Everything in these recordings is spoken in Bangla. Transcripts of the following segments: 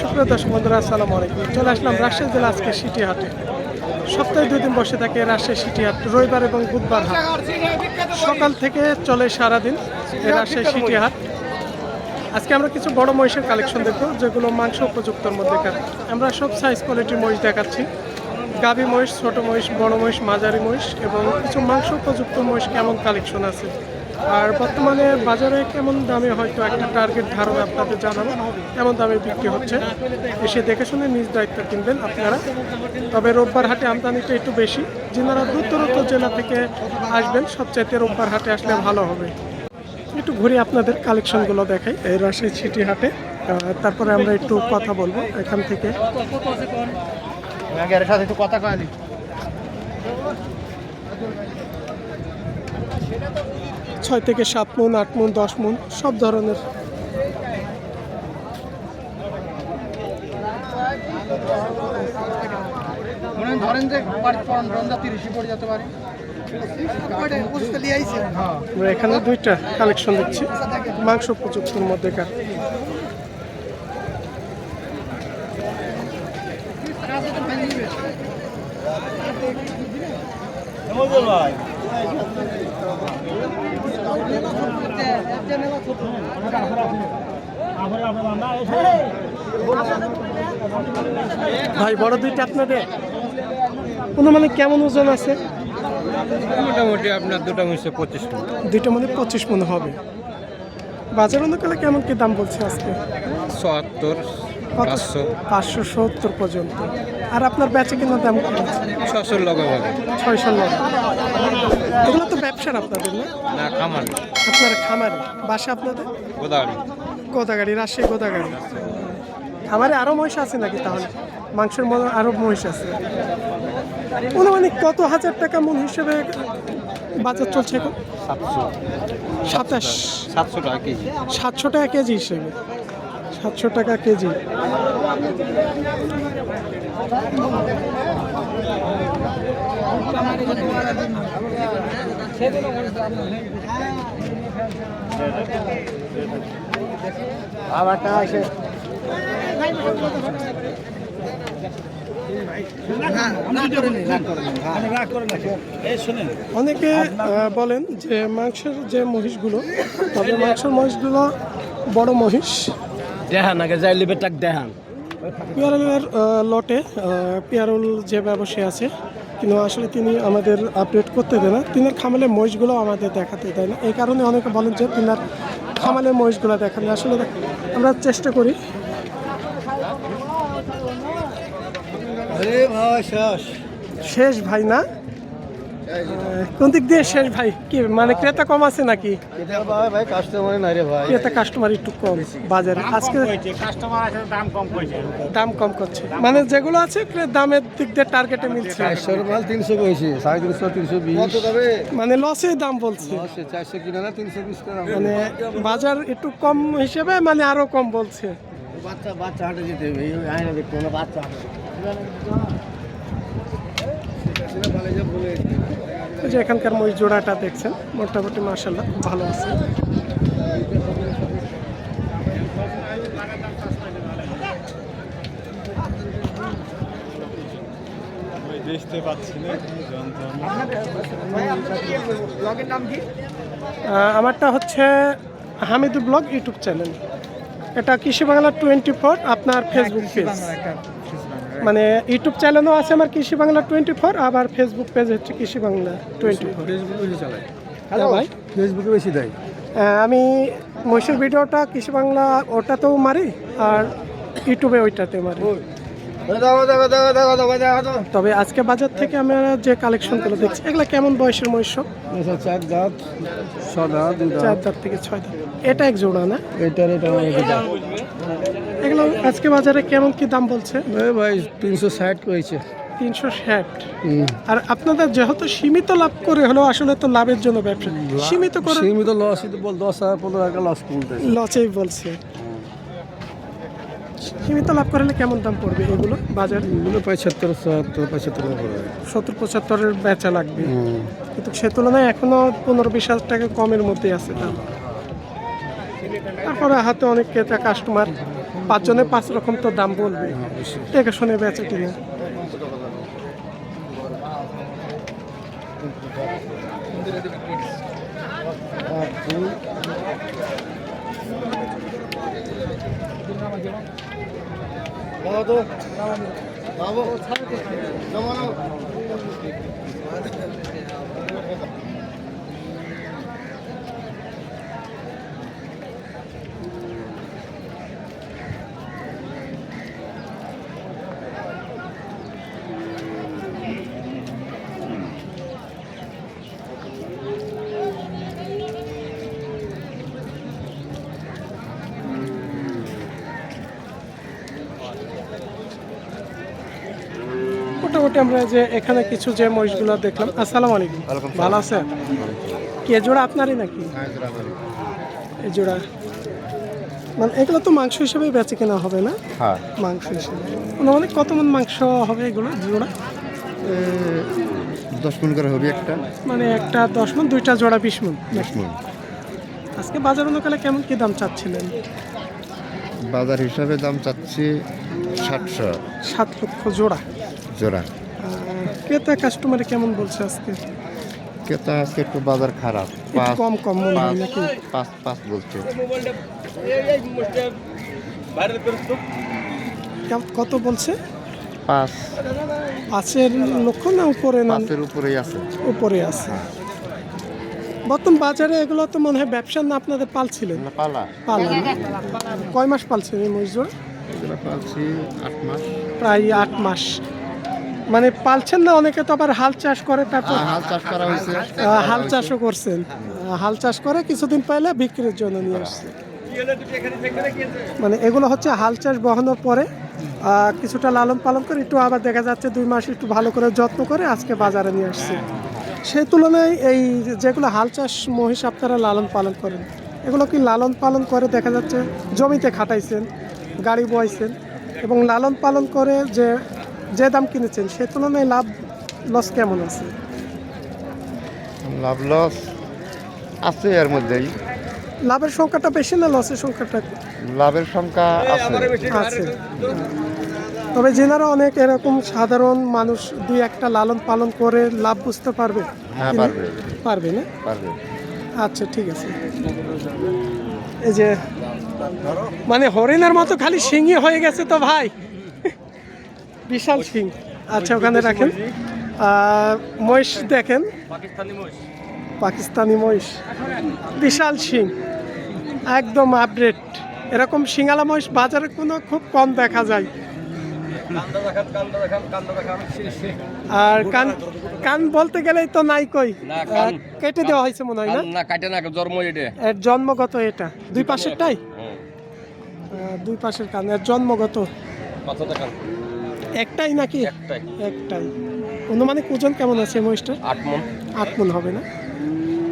সুপ্রিয় দর্শক বন্ধুরা, আসসালামু আলাইকুম। চলে আসলাম রাজশাহী জেলা আজকে সিটি হাটে সপ্তাহে দুই দিন বসে থাকে রাজশাহী সিটি হাট রবিবার এবং বুধবার হাট। সকাল থেকে চলে সারাদিন রাজশাহী সিটি হাট আজকে আমরা কিছু বড় মহিষের কালেকশন দেখব, যেগুলো মাংস উপযুক্তর মধ্যেকার। আমরা সব সাইজ কোয়ালিটির মহিষ দেখাচ্ছি। গাভী মহিষ, ছোট মহিষ, বড় মহিষ, মাঝারি মহিষ এবং কিছু মাংস উপযুক্ত মহিষ কেমন কালেকশন আছে? আর বর্তমানে বাজারে কেমন দামে হয়তো একটা টার্গেট ধারণা আপনাদের জানাব, কেমন দামে বিক্রি হচ্ছে, এসে দেখে শুনে নিজ দায়িত্ব কিনবেন আপনারা। তবে রোববার হাটে আমদানিটা একটু বেশি, যিনারা দূর দূরত্ব জেলা থেকে আসবেন, সবচাইতে রোববার হাটে আসলে ভালো হবে। একটু ঘুরে আপনাদের কালেকশনগুলো দেখাই, এই রাজশাহী সিটি হাটে তারপরে আমরা একটু কথা বলব এখান থেকে। কথা কয়নি ছয় থেকে সাত মন আট মন দশ মন সব ধরনের। ধরেন যে পড়ে যেতে পারে। আমরা এখানে দুইটা কালেকশন দিচ্ছি মাংস উপযুক্তর মধ্যেকার। ভাই বড় দুইটা আপনাদের। মানে কেমন ওজন আছে? মোটামুটি আপনার দুটো মিশে পঁচিশ মিনিট দুইটা মানে পঁচিশ মনে হবে। বাজার অনুকালে কেমন কি দাম বলছে আজকে? চুয়াত্তর? পাঁচশো। সত্তর পর্যন্ত। আর আপনার বেচে কেনার দাম কত? আছে ছশোর লগে হবে ছয়শো নয় এগুলো তো ব্যবসার আপনাদের না? না খামার আপনার খামারে। বাসা আপনাদের? গোদাগাড়ি। গোদাগাড়ি রাজশাহী গোদাগাড়ি। খামারে আরও মহিষ আছে নাকি তাহলে? মাংসের মনে আরও মহিষ আছে। অনুমানিক কত হাজার টাকা মন হিসেবে বাজার চলছে এখন? সাতশো। সাতাশ। সাতশো টাকা কেজি। সাতশো টাকা কেজি হিসেবে। সাতশো টাকা কেজি। অনেকে বলেন যে মাংসের যে মহিষগুলো তবে মাংসের মহিষগুলো বড় মহিষ। দেখান আগে যাই লিবে টাক দেখান পিয়ারলের লটে পিয়ারল যে ব্যবসায়ী আছে কিন্তু আসলে তিনি আমাদের আপডেট করতে দেয় না। তিনার খামালে মহিষগুলো আমাদের দেখাতে দেয় না। এই কারণে অনেকে বলেন যে তিনার খামালে মহিষগুলো দেখান আসলে আমরা চেষ্টা করি। শেষ ভাই না? কোন দিক দিয়ে শেষ ভাই? কি মানে ক্রেতা কম আছে নাকি? ভাই ভাই কাস্টমার নাই রে ভাই। ক্রেতা কাস্টমার একটু কম বাজারে। আজকে কাস্টমার আছে দাম কম করেছে দাম কম করছে। মানে যেগুলো আছে দামের দিক দিয়ে টার্গেটে মিলছে। মাল তিনশো কইছি সাড়ে তিনশো তিনশো বিশ। তবে মানে লসে দাম বলছে। চারশো কিনা না টাকা মানে বাজার একটু কম হিসেবে মানে আরও কম বলছে। বাচ্চা বাচ্চা হাটে যেতে হবে এই আয়না দেখতে হবে বাচ্চা হাটে। যে এখানকার মই জোড়াটা দেখছেন মোটামুটি মার্শাল্লাহ ভালো আছে। দেখতে পাচ্ছি না আমারটা হচ্ছে হামিদু ব্লগ ইউটিউব চ্যানেল। এটা কৃষি বাংলা টোয়েন্টি ফোর আপনার ফেসবুক পেজ মানে ইউটিউব চ্যানেলও আছে আমার কৃষি বাংলা টোয়েন্টি ফোর আবার ফেসবুক পেজ হচ্ছে কৃষি বাংলা টোয়েন্টি ফোর চালায়। হ্যালো ভাই ফেসবুকে বেশি দেয়। আমি মহিষের ভিডিওটা কৃষি বাংলা ওটাতেও মারি আর ইউটিউবে ওইটাতে মারি। তবে আজকে বাজার থেকে আমরা যে কালেকশনগুলো দেখছি এগুলো কেমন বয়সের মহিষ? চার দাঁত সদা দুই চার দাঁত। দাঁত থেকে ছয় দাঁত। এটা এক জোড়া না? এটার এটা এগুলো আজকে বাজারে কেমন কি দাম বলছে? ভাই তিনশো ষাট করেছে তিনশো ষাট। আর আপনাদের যেহেতু সীমিত লাভ করে হলেও আসলে তো লাভের জন্য ব্যবসা। সীমিত করে সীমিত লস বল দশ হাজার পনেরো টাকা লস বলতে লসেই বলছে। সীমিত লাভ করলে কেমন দাম পড়বে এগুলো বাজার? এগুলো পঁচাত্তর সত্তর পঁচাত্তর সত্তর পঁচাত্তরের বেচা লাগবে। কিন্তু সে তুলনায় এখনও পনেরো বিশ হাজার টাকা কমের মধ্যে আছে দাম। তারপরে হাতে অনেক ক্রেতা কাস্টমার পাঁচজনে পাঁচ রকম তো দাম বলবে। দেখে শুনে বেচে কিনা। মোটামুটি আমরা যে এখানে কিছু যে মহিষগুলো দেখলাম আসসালামু আলাইকুম। ভালো আছেন? কে জোড়া আপনারই নাকি? এই জোড়া মানে এগুলো তো মাংস হিসেবে বেচে কেনা হবে না? হ্যাঁ। মাংস হিসেবে। মানে কত মন মাংস হবে এগুলো জোড়া? দশ মন করে হবে একটা। মানে একটা দশ মন দুইটা জোড়া বিশ মন। দশ মন। আজকে বাজার অনুকালে কেমন কি দাম চাচ্ছিলেন? বাজার হিসাবে দাম চাচ্ছি সাতশো সাত লক্ষ জোড়া। জোড়া। ক্রেতা কাস্টমারে কেমন বলছে আজকে? কেতা আজকে একটু বাজার খারাপ। কম কম মনে হয় নাকি? পাঁচ পাঁচ বলছে। কত বলছে? পাঁচ। পাঁচের লক্ষ না উপরে না? পাঁচের উপরেই আছে। উপরে আছে। বর্তমান বাজারে এগুলো তো মনে হয় ব্যবসা না আপনাদের পালছিলেন? না পালা। পালেন কয় মাস পালছেন এই পালছি আট মাস। প্রায় আট মাস। মানে পালছেন না অনেকে তো আবার হাল চাষ করে তারপর হাল চাষ করা হয়েছে। হাল চাষও করছেন। হাল চাষ করে কিছুদিন পাইলে বিক্রির জন্য নিয়ে আসছে। মানে এগুলো হচ্ছে হাল চাষ বহানোর পরে কিছুটা লালন পালন করে একটু আবার দেখা যাচ্ছে দুই মাস একটু ভালো করে যত্ন করে আজকে বাজারে নিয়ে আসছে। সেই তুলনায় এই যেগুলো হাল চাষ মহিষ আপনারা লালন পালন করেন এগুলো কি লালন পালন করে দেখা যাচ্ছে জমিতে খাটাইছেন গাড়ি বয়াইছেন এবং লালন পালন করে যে যে দাম কিনেছেন সে তুলনায় লাভ লস কেমন আছে? লাভ লস আছে এর মধ্যেই। লাভের সংখ্যাটা বেশি না লসের সংখ্যাটা? লাভের সংখ্যা আছে। আছে। তবে যেনারা অনেক এরকম সাধারণ মানুষ দুই একটা লালন পালন করে লাভ বুঝতে পারবে। হ্যাঁ পারবে। পারবে না? পারবে। আচ্ছা ঠিক আছে। এই যে মানে হরিণের মতো খালি শিঙি হয়ে গেছে তো ভাই। বিশাল শিং আচ্ছা ওখানে রাখেন। মহিষ দেখেন। পাকিস্তানি মহিষ। বিশাল সিং। একদম আপডেট এরকম শিঙালা মহিষ বাজারে কোনো খুব কম দেখা যায়। আর কান কান বলতে গেলেই তো নাই কই। কেটে দেওয়া হয়েছে মনে হয় না? না কাটে না জন্ম এটা। এর জন্মগত এটা। দুই পাশেরটাই? আহ, দুই পাশের কান এর জন্মগত। কত টাকা একটাই নাকি? একটাই। একটাই। অনুমানিক ওজন কেমন আছে মহিষটার? আট মন। আট মন হবে না?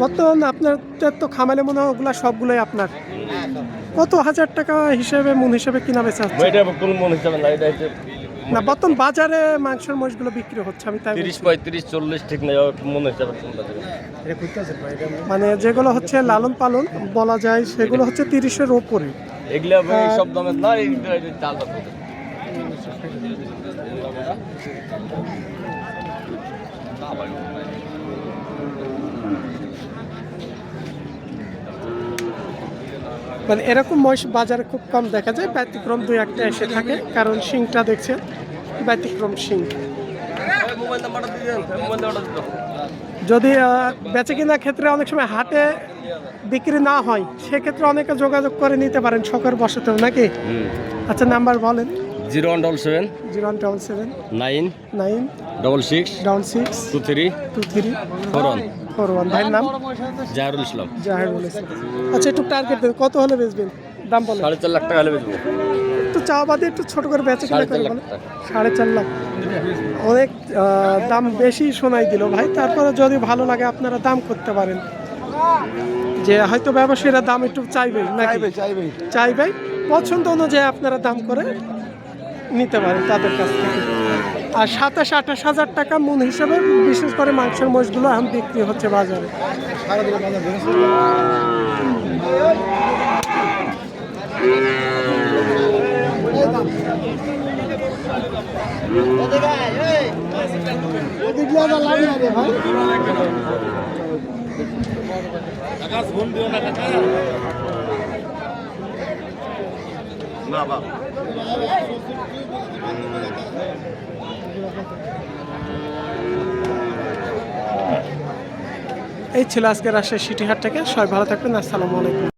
বর্তমান আপনার তো খামালে মনে হয় ওগুলা সবগুলোই আপনার। কত হাজার টাকা হিসেবে মন হিসেবে কিনা বেচা হচ্ছে? এটা কোন মন হিসাবে না এটা না বর্তমান বাজারে মাংসের মহিষগুলো বিক্রি হচ্ছে আমি তাই তিরিশ বলছি। পঁয়ত্রিশ চল্লিশ ঠিক নেই মন হিসাবে মানে যেগুলো হচ্ছে লালন পালন বলা যায় সেগুলো হচ্ছে তিরিশের ওপরে। এগুলা সব দামের না এই চাল দাম মানে এরকম মহিষ বাজারে খুব কম দেখা যায় ব্যতিক্রম দুই একটা এসে থাকে। কারণ শিংটা দেখছেন ব্যতিক্রম শিং। যদি বেচে কিনা ক্ষেত্রে অনেক সময় হাটে বিক্রি না হয় সেক্ষেত্রে অনেকে যোগাযোগ করে নিতে পারেন শখের বসতেও নাকি? আচ্ছা নাম্বার বলেন। Zero one double seven. Zero one double seven. Nine. Nine. Double six. Down six. Two three. Two three. Four one. Four one. ভাইয়ের নাম? জাহারুল ইসলাম। জাহেরুল ইসলাম। আচ্ছা একটু টার্গেট দেন। কত হলে বেচবেন? দাম বলেন। সাড়ে চার লাখ টাকা হলে বেচবো। একটু চা বাদে একটু ছোট করে বেচে কিনা সাড়ে চার করে বলেন। সাড়ে চার লাখ। অনেক দাম বেশি শোনাই দিল ভাই। তারপরে যদি ভালো লাগে আপনারা দাম করতে পারেন। যে হয়তো ব্যবসায়ীরা দাম একটু চাইবে নাকি? চাইবে চাইবে পছন্দ অনুযায়ী আপনারা দাম করে নিতে পারেন তাদের কাছ থেকে। আর সাতাশ, আঠাশ হাজার টাকা মন হিসেবে, বিশেষ করে মাংসের মহিষগুলো এখন বিক্রি হচ্ছে বাজারে। এই ছিল আজকে রাজশাহী সিটি হাট থেকে। সবাই ভালো থাকবেন। আসসালামু আলাইকুম।